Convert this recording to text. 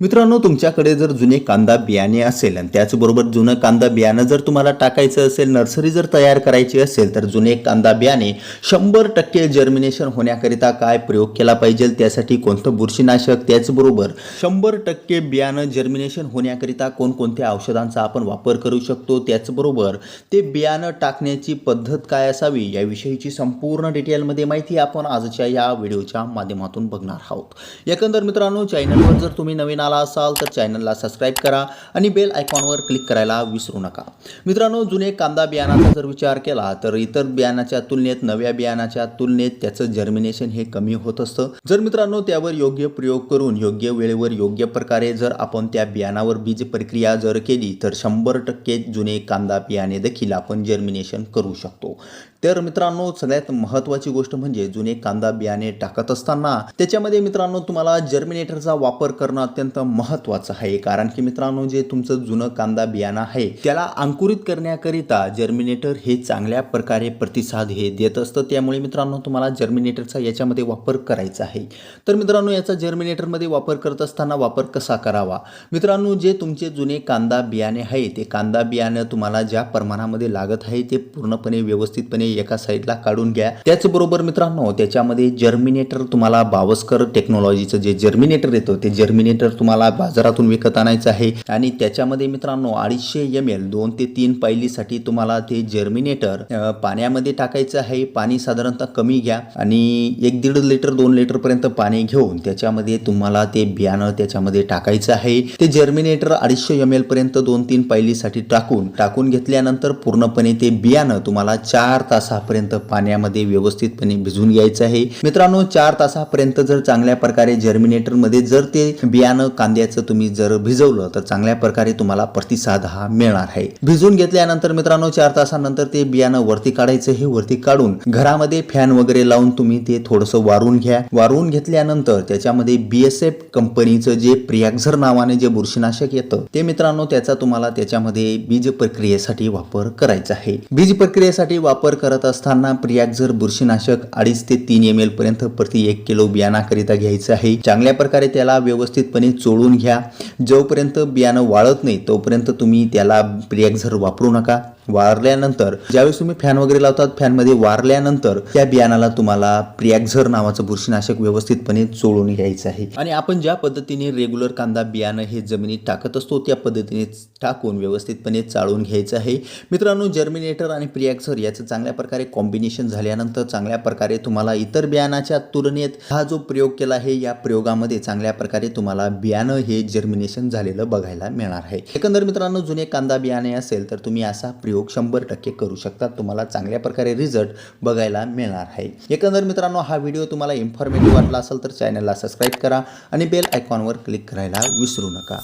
मित्रांनो तुमच्याकडे जर जुने कांदा बियाणे असेल आणि त्याचबरोबर जुनं कांदा बियाणं जर तुम्हाला टाकायचं असेल नर्सरी जर तयार करायची असेल तर जुने कांदा बियाणे शंभर टक्के जर्मिनेशन होण्याकरिता काय प्रयोग केला पाहिजे? त्यासाठी कोणतं बुरशीनाशक? त्याचबरोबर शंभर टक्के बियाणं जर्मिनेशन होण्याकरिता कोणकोणत्या औषधांचा आपण वापर करू शकतो? त्याचबरोबर ते बियाणं टाकण्याची पद्धत काय असावी? याविषयीची संपूर्ण डिटेलमध्ये माहिती आपण आजच्या या व्हिडिओच्या माध्यमातून बघणार आहोत. एकंदर मित्रांनो चॅनलवर जर तुम्ही नवीन आला असाल तर चॅनलला सबस्क्राईब करा आणि बेल आयकॉनवर क्लिक करायला विसरू नका. मित्रांनो जुने कांदा बियाणाचा जर विचार केला तर इतर बियाणाच्या तुलनेत नव्या बियाणाच्या तुलनेत त्याचं जर्मिनेशन हे कमी होत असतं. जर मित्रांनो त्यावर योग्य प्रयोग करून योग्य वेळेवर योग्य प्रकारे जर आपण त्या बियाणावर बीज प्रक्रिया जर केली तर शंभर टक्के जुने कांदा बियाणे देखील आपण जर्मिनेशन करू शकतो. तर मित्रांनो सगळ्यात महत्त्वाची गोष्ट म्हणजे जुने कांदा बियाणे टाकत असताना त्याच्यामध्ये मित्रांनो तुम्हाला जर्मिनेटरचा वापर करणं अत्यंत महत्त्वाचं आहे. कारण की मित्रांनो जे तुमचं जुनं कांदा बियाणं आहे त्याला अंकुरित करण्याकरिता जर्मिनेटर हे चांगल्या प्रकारे प्रतिसाद हे देत असतं. त्यामुळे मित्रांनो तुम्हाला जर्मिनेटरचा याच्यामध्ये वापर करायचा आहे. तर मित्रांनो याचा जर्मिनेटरमध्ये वापर करत असताना वापर कसा करावा? मित्रांनो जे तुमचे जुने कांदा बियाणे आहे ते कांदा बियाणं तुम्हाला ज्या प्रमाणामध्ये लागत आहे ते पूर्णपणे व्यवस्थितपणे एका साईडला काढून घ्या. त्याचबरोबर मित्रांनो त्याच्यामध्ये जर्मिनेटर तुम्हाला बावस्कर टेक्नॉलॉजीचं जे जर्मिनेटर येतं ते जर्मिनेटर तुम्हाला तुम्हाला बाजारातून विकत आणायचं आहे. आणि त्याच्यामध्ये मित्रांनो अडीचशे एम एल दोन ते तीन पायलीसाठी तुम्हाला ते जर्मिनेटर पाण्यामध्ये टाकायचं आहे. पाणी साधारणतः कमी घ्या आणि एक दीड लिटर दोन लिटरपर्यंत पाणी घेऊन त्याच्यामध्ये तुम्हाला ते बियाणं त्याच्यामध्ये टाकायचं आहे. ते जर्मिनेटर अडीचशे एम एल पर्यंत दोन तीन पायलीसाठी टाकून टाकून घेतल्यानंतर पूर्णपणे ते बियाणं तुम्हाला चार तासापर्यंत पाण्यामध्ये व्यवस्थितपणे भिजवून घ्यायचं आहे. मित्रांनो चार तासापर्यंत जर चांगल्या प्रकारे जर्मिनेटरमध्ये जर ते बियाणं कांद्याचं तुम्ही जर भिजवलं तर चांगल्या प्रकारे तुम्हाला प्रतिसाद हा मिळणार आहे. भिजवून घेतल्यानंतर मित्रांनो चार तासानंतर ते बियाणं वरती काढायचं हे वरती काढून घरामध्ये फॅन वगैरे लावून तुम्ही ते थोडंसं वारून घ्या. वारून घेतल्यानंतर त्याच्यामध्ये बीएसएफ कंपनीचं जे प्रियाक्झर नावाने जे बुरशीनाशक येतं ते मित्रांनो त्याचा तुम्हाला त्याच्यामध्ये बीज प्रक्रियेसाठी वापर करायचा आहे. बीज प्रक्रियेसाठी वापर करत असताना प्रियाक्झर बुरशीनाशक अडीच ते तीन एम एल पर्यंत प्रति एक किलो बियाणाकरिता घ्यायचं आहे. चांगल्या प्रकारे त्याला व्यवस्थितपणे चोळून घ्या. जोपर्यंत बियाणं वाळत नाही तोपर्यंत तुम्ही त्याला प्रियाक्झर वापरू नका. वारल्यानंतर ज्यावेळेस तुम्ही फॅन वगैरे लावतात फॅनमध्ये वारल्यानंतर त्या बियाणाला तुम्हाला प्रियाक्झर नावाचं बुरशीनाशक व्यवस्थितपणे चोळून घ्यायचं आहे. आणि आपण ज्या पद्धतीने रेग्युलर कांदा बियाणं हे जमिनीत टाकत असतो त्या पद्धतीने टाकून व्यवस्थितपणे चाळून घ्यायचं आहे. मित्रांनो जर्मिनेटर आणि प्रियाक्झर याचं चांगल्या प्रकारे कॉम्बिनेशन झाल्यानंतर चांगल्या प्रकारे तुम्हाला इतर बियाणाच्या तुलनेत हा जो प्रयोग केला आहे या प्रयोगामध्ये चांगल्या प्रकारे तुम्हाला बियाणं हे जर्मिनेशन झालेलं बघायला मिळणार आहे. एकंदर मित्रांनो जुने कांदा बियाणे असेल तर तुम्ही असा प्रयोग शंभर टक्के करू शकता तुम्हाला चांगल्या प्रकारे रिझल्ट बघायला मिळणार आहे. एकंदर मित्रांनो हा व्हिडिओ तुम्हाला इन्फॉर्मेटिव्ह वाटला असेल तर चॅनलला सबस्क्राईब करा आणि बेल आयकॉनवर क्लिक करायला विसरू नका.